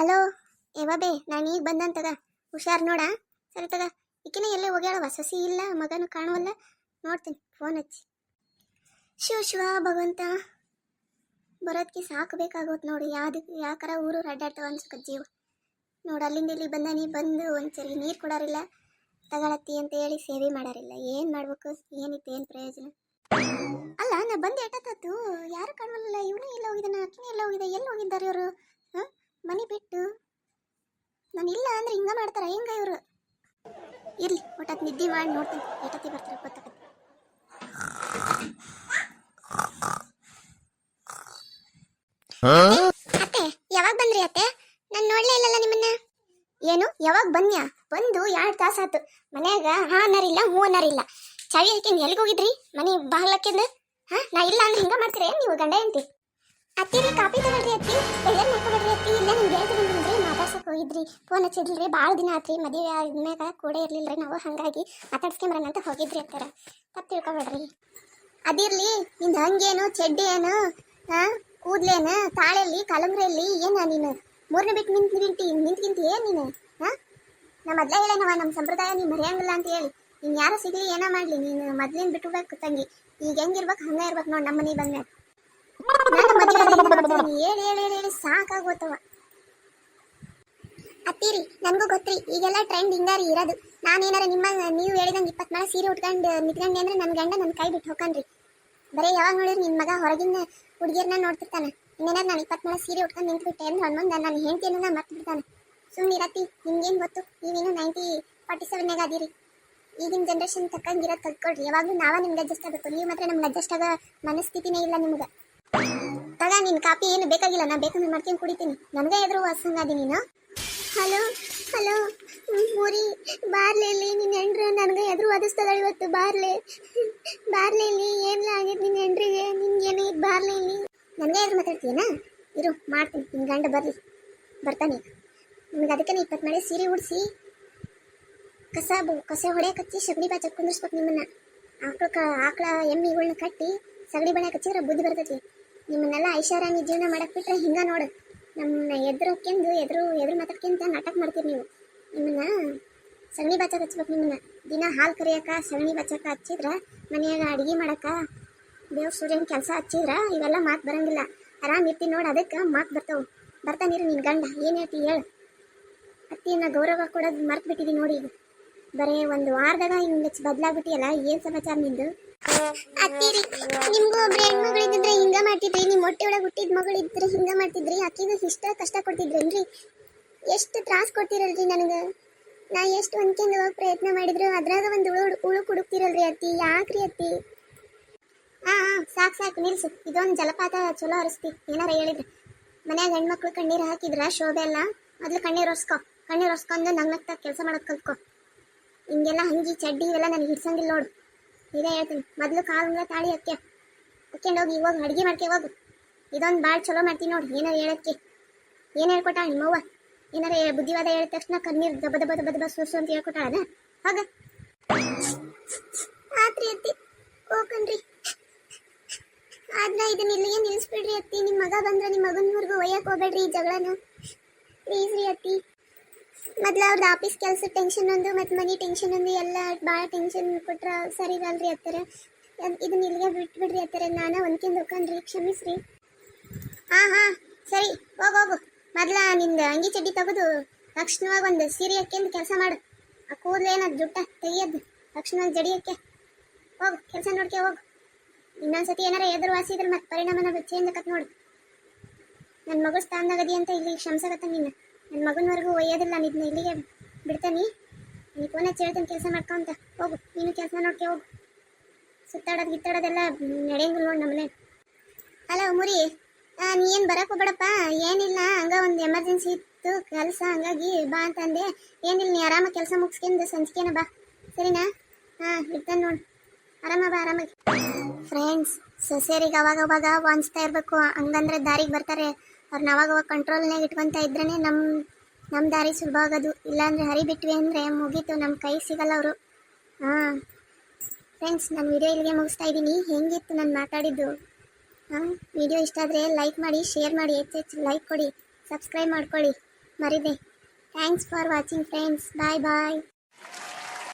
Hello ಬೇ ನಾನು ಈಗ ಬಂದಂತದ ಹುಷಾರ್ ನೋಡ. ಸರಿ ತಗ. ಈಕಿನ ಎಲ್ಲೇ ಹೋಗ್ಯಾಳ ಸಸಿ ಇಲ್ಲ, ಮಗನು ಕಾಣುವಲ್ಲ. ನೋಡ್ತೀನಿ ಫೋನ್ ಹಚ್ಚಿ. ಶಿವ ಶಿವ, ಭಗವಂತ. ಬರೋದಕ್ಕೆ ಸಾಕು ಬೇಕಾಗೋತ್ ನೋಡಿ. ಯಾವ್ದಕ್ಕೆ ಯಾಕಾರ ಊರು ಅಡ್ಡಾಡ್ತಾವ ಅನ್ಸಕ ಜೀವ. ನೋಡು, ಅಲ್ಲಿಂದ ಇಲ್ಲಿ ಬಂದ ನೀ ಬಂದು ಒಂದ್ಸರಿ ನೀರು ಕೊಡೋರಿಲ್ಲ. ತಗೊಳತ್ತಿ ಅಂತ ಹೇಳಿ ಸೇವೆ ಮಾಡೋರಿಲ್ಲ. ಏನು ಮಾಡ್ಬೇಕು? ಏನಿತ್ತು, ಏನು ಪ್ರಯೋಜನ? ಅಲ್ಲ, ನಾ ಬಂದು ಎಟ್ಟತ್ತು ಯಾರು ಕಾಣವಲ್ಲ ಇವನು ಎಲ್ಲ ಹೋಗಿದ್ದಾನ? ಅಕ್ಕಿನ ಎಲ್ಲ ಹೋಗಿದ್ದ? ಎಲ್ಲಿ ಹೋಗಿದ್ದಾರೆ ಇವರು? ಮನೆ ಬಿಟ್ಟು ನಾನು ಇಲ್ಲ ಅಂದ್ರೆ ಹಿಂಗ ಮಾಡ್ತಾರ, ಹೆಂಗ ಇವರು? ಇರ್ಲಿ, ಒಟ್ಟತ್ ನಿದ್ದೆ ಮಾಡಿ ನೋಡ್ತೀನಿ ಎಟ್ಟತ್ತಿ ಬರ್ತಾರೆ ಗೊತ್ತಾಗತ್ತೆ. ಅತ್ತೆ ಯಾವಾಗ ಬಂದ್ರಿ ಅತ್ತೆ? ನಾನು ನೋಡ್ಲೇ ಇಲ್ಲಲ್ಲ ನಿಮ್ಮನ್ನ. ಏನು, ಯಾವಾಗ ಬನ್ಯಾ ಬಂದು ಎರಡು ತಾಸಾತು ಮನ್ಯಾಗ ಹಾ ಅನ್ನರಿಲ್ಲ ಹೂ ಅನ್ನರಿಲ್ಲ ಚಾವಿ ಹಾಕಿಂದ ಎಲ್ಲಿಗೆ ಹೋಗಿದ್ರಿ? ಮನೆ ಬಾಗ್ಲಕ್ಕಿಂದ ಹಾ, ನಾ ಇಲ್ಲ ಅಂದ್ರೆ ಹಿಂಗ ಮಾಡ್ತೀರಿ ನೀವು ಗಂಡ ಎಂತಿ ಅತ್ತಿರಿ ಕಾಪಿ ತಗೊಳ್ರಿ ಅತ್ತಿ? ಬೇಜಾರ್ ಮಾಡ್ಕೊಬೇಡ್ರಿ ಅತ್ತಿ? ಇಲ್ಲ ನಿಮ್ಗೆ ಹೇಳ್ತಿದ್ರಿ ಮಾತಾಡ್ಸಕ್ ಹೋಗಿದ್ರಿ. ಫೋನ್ ಹಚ್ಚಿದ್ರಿ ಭಾಳ ದಿನ ಆತ್ರಿ. ಮದುವೆ ಆದ್ಮ್ಯಾಗ ಕೂಡ ರೀ ನಾವು, ಹಂಗಾಗಿ ಮಾತಾಡ್ಸ್ಕೊಂಬರೋಣ ಅಂತ ಹೋಗಿದ್ರಿ ಅತ್ತಾರ ತಪ್ಪು ತಿಳ್ಕೊಬೇಡ್ರಿ. ಅದಿರ್ಲಿ, ನಿಂದ ಹಂಗೇನು ಚೆಡ್ಡಿ ಏನು ಹಾ ಕೂದ್ಲೇನ ತಾಳೆಲ್ಲಿ ಕಲಂಗ್ರೆಯಲ್ಲಿ ಏನ ನೀನು? ಮೂರನೇ ಬಿಟ್ಟು ನಿಂತು ನಿಂತಿ, ನಿಂತ್ಕಿಂತಿ ಏನ್ ನೀನು? ಹಾ ನಮ್ಮ ಮೊದ್ಲೇ ಹೇಳೇನವ ನಮ್ಮ ಸಂಪ್ರದಾಯ ನೀನು ಮರೆಯಂಗಿಲ್ಲ ಅಂತ ಹೇಳಿ. ನೀನು ಯಾರು ಸಿಗ್ಲಿ, ಏನೋ ಮಾಡ್ಲಿ? ನೀನು ಮೊದ್ಲಿನ ಬಿಟ್ಬಿಡ್ಬೇಕು ತಂಗಿ. ಈಗ ಹೆಂಗಿರ್ಬೇಕು, ಹಂಗ ಇರ್ಬೇಕು ನೋಡಿ ನಮ್ಮ ಮನೆಗೆ ಬಂದ್ಮೇಲೆ ಹೇಳಿ ಹೇಳಿ ಅತ್ತೀರಿ, ನನಗೂ ಗೊತ್ತ್ರಿ, ಈಗೆಲ್ಲ ಟ್ರೆಂಡ್ ಹಿಂಗಾರಿ ಇರೋದು. ನಾನೇನಾರ ನಿಮ್ಮ, ನೀವು ಹೇಳಿದಂಗೆ ಇಪ್ಪತ್ತು ಮಳೆ ಸೀರೆ ಉಟ್ಕೊಂಡು ನಿಂತ್ಕೊಂಡೆ ಅಂದ್ರೆ ನನ್ನ ಗಂಡ ನನ್ನ ಕೈ ಬಿಟ್ಟು ಹೋಕನ್ರಿ ಬರೀ ಯಾವಾಗ ನೋಡಿರಿ ನಿಮ್ಮ ಮಗ ಹೊರಗಿನ ಹುಡುಗಿಯರ್ನ ನೋಡ್ತಿರ್ತಾನೆ. ಇನ್ನೇನಾರ ನಾನು ಇಪ್ಪತ್ತು ಮಳೆ ಸೀರೆ ಉಟ್ಕೊಂಡು ನಿಂತ್ಬಿಟ್ಟೆ ಅಂದ್ರೆ ಹನುಮಂದ ನನ್ನ ಹೆಂಡತಿಯನ್ನ ಮರ್ತು ಬಿಡ್ತಾನೆ ಸುಮ್ಮನೆ ಇರತ್ತಿ, ನಿಮ್ಗೇನು ಗೊತ್ತು? ನೀವೇನು ನೈಂಟಿ ಫಾರ್ಟಿ ಸೆವೆನ್ನಾಗ ಅದೀರಿ ಈಗಿನ ಜನ್ರೇಷನ್ ತಕ್ಕಂಗಿರೋದು ಕಲ್ತ್ಕೊಳ್ರಿ. ಯಾವಾಗಲೂ ನಾವ ನಿಮ್ಗೆ ಅಡ್ಜಸ್ಟ್ ಆಗಬೇಕು. ನೀವು ಮಾತ್ರ ನಮ್ಗೆ ಅಡ್ಜಸ್ಟ್ ಆಗೋ ಮನಸ್ಥಿತಿನೇ ಇಲ್ಲ ನಿಮ್ಗೆ. ತಗ, ನಿನ್ ಕಾಪಿ ಏನು ಬೇಕಾಗಿಲ್ಲ, ನಾ ಬೇಕಂದ್ರೆ ಮಾಡ್ತೀನಿ, ಕುಡಿತೀನಿ. ನನಗೆ ಎದುರು ವಾಸಂಗಾದಿ ನೀನು? ಹಲೋ ಹಲೋ ಮೂರಿ ಬಾರ್ಲೇಲಿ ನಿನ್ನ ಹೆಂಡ್ರು, ನನಗೆ ಎದುರು ವಾದಿಸ್ತದ ಇವತ್ತು, ಬಾರ್ಲೆ. ಬಾರ್ಲೇಲಿ ಏನಿಲ್ಲ ಆಗೈತೆ ನಿನ್ನ ಹೆಂಡ್ರಿಗೆ? ನಿನ್ಗೇನು ಇದು ಬಾರ್ಲೇಲಿ ನನಗೆ ಎದುರು ಮಾತಾಡ್ತೀಯನಾ? ಇರು, ಮಾಡ್ತೀನಿ ನಿನ್ನ ಗಂಡ ಬರಲಿ. ಬರ್ತಾನೆ. ನಿಮ್ಗೆ ಅದಕ್ಕೆ ಇಪ್ಪತ್ತು ಮಳೆ ಸೀರೆ ಉಡಿಸಿ, ಕಸ ಬು- ಕಸ ಹೊಡೆ ಕಚ್ಚಿ ಸಗಣಿ ಬಾಚ ಕುಂದಿರ್ಸ್ಬೇಕು ನಿಮ್ಮನ್ನ. ಆಕಳ ಆಕಳ ಎಮ್ಮಿಗಳನ್ನ ಕಟ್ಟಿ ಸಗಣಿ ಬಣ್ಣ ಕಚ್ಚಿದ್ರೆ ಬುದ್ಧಿ ಬರ್ತೈತಿ. ನಿಮ್ಮನ್ನೆಲ್ಲ ಐಷಾರಾಮಿ ಜೀವನ ಮಾಡಕ್ ಬಿಟ್ರೆ ಹಿಂಗ ನೋಡು. ನಮ್ಮನ್ನ ಎದುರು ಹಾಕ್ಯಂದು ಎದುರು ಎದುರು ಮಾತಾಡ್ಕೊಂತ ನಾಟಕ ಮಾಡ್ತೀರಿ ನೀವು. ನಿಮ್ಮನ್ನ ಸಗಣಿ ಬಾಚಕ್ ಹಚ್ಬೇಕು ನಿಮ್ಮನ್ನ. ದಿನ ಹಾಲು ಕರಿಯಕ, ಸಗಣಿ ಬಾಚಕ ಹಚ್ಚಿದ್ರ, ಮನೆಯಾಗ ಅಡಿಗೆ ಮಾಡಕ, ದೇವ್ರ ಸೂರ್ಯನ ಕೆಲಸ ಹಚ್ಚಿದ್ರ, ಇವೆಲ್ಲ ಮಾತು ಬರಂಗಿಲ್ಲ. ಆರಾಮ್ ಇರ್ತೀನಿ ನೋಡಿ, ಅದಕ್ಕೆ ಮಾತು ಬರ್ತಾವು. ಬರ್ತಾನಿರಿ ನಿನ್ನ ಗಂಡ. ಏನ್ ಹೇಳ್ತಿ ಹೇಳು. ಅತ್ತಿನ ಗೌರವ ಕೊಡೋದು ಮರ್ತು ಬಿಟ್ಟಿದ್ದೀನಿ ನೋಡಿ ಈಗ. ಬರೇ, ಒಂದು ವಾರದಾಗ ಹಿಂಗೆ ಬದಲಾಗ್ಬಿಟ್ಟಿಯಲ್ಲ, ಏನ್ ಸಮಾಚಾರ ನಿಂದು? ಅತ್ತಿರಿ, ನಿಮ್ಗೂ ಒಬ್ರು ಹೆಣ್ಮಗಳಿದ್ರೆ ಹಿಂಗ ಮಾಡ್ತಿದ್ರಿ, ನಿಮ್ ಹೊಟ್ಟೆ ಒಳಗೆ ಹುಟ್ಟಿದ ಮಗಳಿದ್ರೆ ಹಿಂಗ ಮಾಡ್ತಿದ್ರಿ, ಅಕ್ಕಿಗೂ ಇಷ್ಟ ಕಷ್ಟ ಕೊಡ್ತಿದ್ರೇನ್ರಿ? ಎಷ್ಟು ತ್ರಾಸ ಕೊಡ್ತಿರಲ್ರಿ ನನಗ? ನಾ ಎಷ್ಟು ಹೊಂದ್ಕೊಂಡು ಹೋಗ್ ಪ್ರಯತ್ನ ಮಾಡಿದ್ರು, ಅದ್ರಾಗ ಒಂದು ಉಳು ಉಳು ಕುಡುಕ್ತಿರಲ್ರಿ ಅತ್ತಿ, ಯಾಕ್ರಿ ಅತ್ತಿ? ಹಾ ಹಾ ಸಾಕು ಸಾಕು, ನಿಲ್ಸು, ಇದೊಂದು ಜಲಪಾತ ಚಲೋ ಹರಿಸ್ತಿ ಏನಾರ ಹೇಳಿದ್ರಿ. ಮನ್ಯಾಗ ಹೆಣ್ಮಕ್ಳು ಕಣ್ಣೀರು ಹಾಕಿದ್ರ ಶೋಭೆ ಎಲ್ಲ ಮೊದ್ಲು ಕಣ್ಣೀರು ಒರ್ಸ್ಕೊ, ಕಣ್ಣೀರು ಒರ್ಸ್ಕೊಂಡು ನಗ್ನಗ್ತಾ ಕೆಲಸ ಮಾಡೋದ್ ಕಲ್ತ್ಕೊ. ಹಿಂಗೆಲ್ಲ ಹಂಗಿ ಚಡ್ಡಿ ಇವೆಲ್ಲ ನನಗೆ ಹಿಡ್ಸಂಗಿಲ್ಲ ನೋಡು. ಇದೇ ಹೇಳ್ತೀನಿ, ಮೊದಲು ಕಾಲಂಗ ತಾಳಿ ಅಕ್ಕೆ. ಹಾಕ್ಕೊಂಡು ಹೋಗಿ ಇವಾಗ ಅಡುಗೆ ಮಾಡ್ಕೆ ಹೋಗು. ಇದೊಂದು ಭಾಳ ಚಲೋ ಮಾಡ್ತೀನಿ ನೋಡಿ, ಏನಾರು ಹೇಳಕ್ಕೆ. ಏನು ಹೇಳ್ಕೊಟ್ಟ ನಿಮ್ಮವ್ವ? ಏನಾರ ಬುದ್ಧಿವಾದ ಹೇಳಿದ ತಕ್ಷಣ ಕಣ್ಣೀರು ದಬ ದಬ ದಬ ದಬ ಸುರ್ಸು ಅಂತ ಹೇಳ್ಕೊಟ್ಟಾಳ ಹಾಗ. ಆತ್ರಿ ಅತ್ತಿ ಹೋಗನ್ರಿ ಆದ್ರೆ ಇದನ್ನ ಇಲ್ಲಿಗೆ ನಿಲ್ಲಿಸ್ಬಿಡ್ರಿ ಅತ್ತಿ. ನಿಮ್ಮ ಮಗ ಬಂದ್ರೆ ನಿಮ್ಮ ಮಗನ ಹೋಗ್ಬೇಡ್ರಿ ಈ ಜಗಳನ. ಪ್ಲೀಸ್ ರೀ ಅತ್ತಿ. ಮೊದ್ಲು ಅವ್ರದ್ದು ಆಫೀಸ್ ಕೆಲಸ ಟೆನ್ಷನ್ ಒಂದು, ಮತ್ತು ಮನಿ ಟೆನ್ಷನ್ ಒಂದು, ಎಲ್ಲ ಭಾಳ ಟೆನ್ಷನ್ ಕೊಟ್ರೆ ಸರಿ ಇರಲ್ರಿ ಅತ್ತರ. ಇದನ್ನ ಇಲ್ಲಿಗೆ ಬಿಟ್ಬಿಡ್ರಿ ಅತ್ತರ. ನಾನು ಒಂದ್ಕಿಂದ ಹೋಗ್ಕೊಂಡ್ರಿ, ಕ್ಷಮಿಸ್ರಿ. ಹಾ ಹಾ, ಸರಿ, ಹೋಗ್, ಹೋಗು. ಮೊದ್ಲ ನಿಂದ ಅಂಗಿ ಚಡ್ಡಿ ತೆಗೆದು, ತಕ್ಷಣವಾಗಿ ಒಂದು ಸೀರೆ ಹಾಕ್ಯಂದು ಕೆಲಸ ಮಾಡು. ಆ ಕೂದಲು ಏನದು ಜುಟ್ಟ ತೆಗಿಯದ್ದು ತಕ್ಷಣವಾಗಿ ಜಡಿಯಕ್ಕೆ ಹೋಗು, ಕೆಲಸ ನೋಡ್ಕೆ ಹೋಗು. ಇನ್ನೊಂದ್ಸತಿ ಏನಾರ ಎದುರು ವಾಸಿದ್ರೆ ಮತ್ತೆ ಪರಿಣಾಮನ ಚೇಂಜ್ ಆಕತ್ ನೋಡು. ನನ್ನ ಮಗು ಸ್ಥಾನದಾಗದಿ ಅಂತ ಇಲ್ಲಿ ಕ್ಷಮಿಸಕತ್ತ ನೀನು ನನ್ನ ಮಗನವರೆಗೂ ಒಯ್ಯೋದಿಲ್ಲ ನಿನ್ನ ಇಲ್ಲಿಗೆ ಬಿಡ್ತಾನಿ. ನೀ ಫೋನ್ ಹಚ್ಚಿ ಹೇಳ್ತೀನಿ ಕೆಲಸ ಮಾಡ್ಕೊಂತ ಹೋಗು, ನೀನು ಕೆಲಸ ನೋಡ್ಕೆ, ಹೋಗು. ಸುತ್ತಾಡೋದು, ಗಿತ್ತಾಡೋದೆಲ್ಲ ನಡೆಯಂಗಿಲ್ಲ ನೋಡಿ ನಮ್ಮನೆ ಹಲೋ ಮುರಿ. ನೀ ಏನು ಬರಕ್ಕೆ ಹೋಗ್ಬೇಡಪ್ಪ. ಏನಿಲ್ಲ, ಹಂಗ ಒಂದು ಎಮರ್ಜೆನ್ಸಿ ಇತ್ತು, ಕೆಲಸ, ಹಂಗಾಗಿ ಬಾ ಅಂತಂದೆ ಏನಿಲ್ಲ, ನೀ ಆರಾಮಾಗಿ ಕೆಲಸ ಮುಗಿಸ್ಕೊಂಡು ಸಂಸ್ಕೇನ ಬಾ. ಸರಿನಾ? ಹಾಂ ಇರ್ತಾನೆ ನೋಡು. ಆರಾಮ ಬಾ, ಆರಾಮಾಗಿ. ಫ್ರೆಂಡ್ಸ್ ಸೊಸೆಯರಿಗೆ ಅವಾಗ ಅವಾಗ ವಾಂಚ್ತಾ ಇರಬೇಕು. ಹಂಗಂದ್ರೆ ದಾರಿಗೆ ಬರ್ತಾರೆ. ಅವ್ರನ್ನ ಅವಾಗ ಕಂಟ್ರೋಲ್ನಾಗ ಇಟ್ಕೊತಾ ಇದ್ರೇ ನಮ್ಮ ನಮ್ಮ ದಾರಿ ಸುಲಭ ಆಗೋದು. ಇಲ್ಲಾಂದರೆ ಹರಿ ಬಿಟ್ವಿ ಅಂದರೆ ಮುಗೀತು ನಮ್ಮ ಕೈ ಸಿಗಲ್ಲ ಅವರು. ಹಾಂ. ಫ್ರೆಂಡ್ಸ್ ನಾನು ವಿಡಿಯೋ ಇಲ್ಲಿಗೆ ಮುಗಿಸ್ತಾ ಇದ್ದೀನಿ. ಹೆಂಗಿತ್ತು ನಾನು ಮಾತಾಡಿದ್ದು? ಹಾಂ? ವಿಡಿಯೋ ಇಷ್ಟ ಆದರೆ ಲೈಕ್ ಮಾಡಿ ಶೇರ್ ಮಾಡಿ, ಹೆಚ್ಚು ಹೆಚ್ಚು ಲೈಕ್ ಕೊಡಿ ಸಬ್ಸ್ಕ್ರೈಬ್ ಮಾಡ್ಕೊಳ್ಳಿ. ಮರಿದೆ. Thanks for watching friends bye bye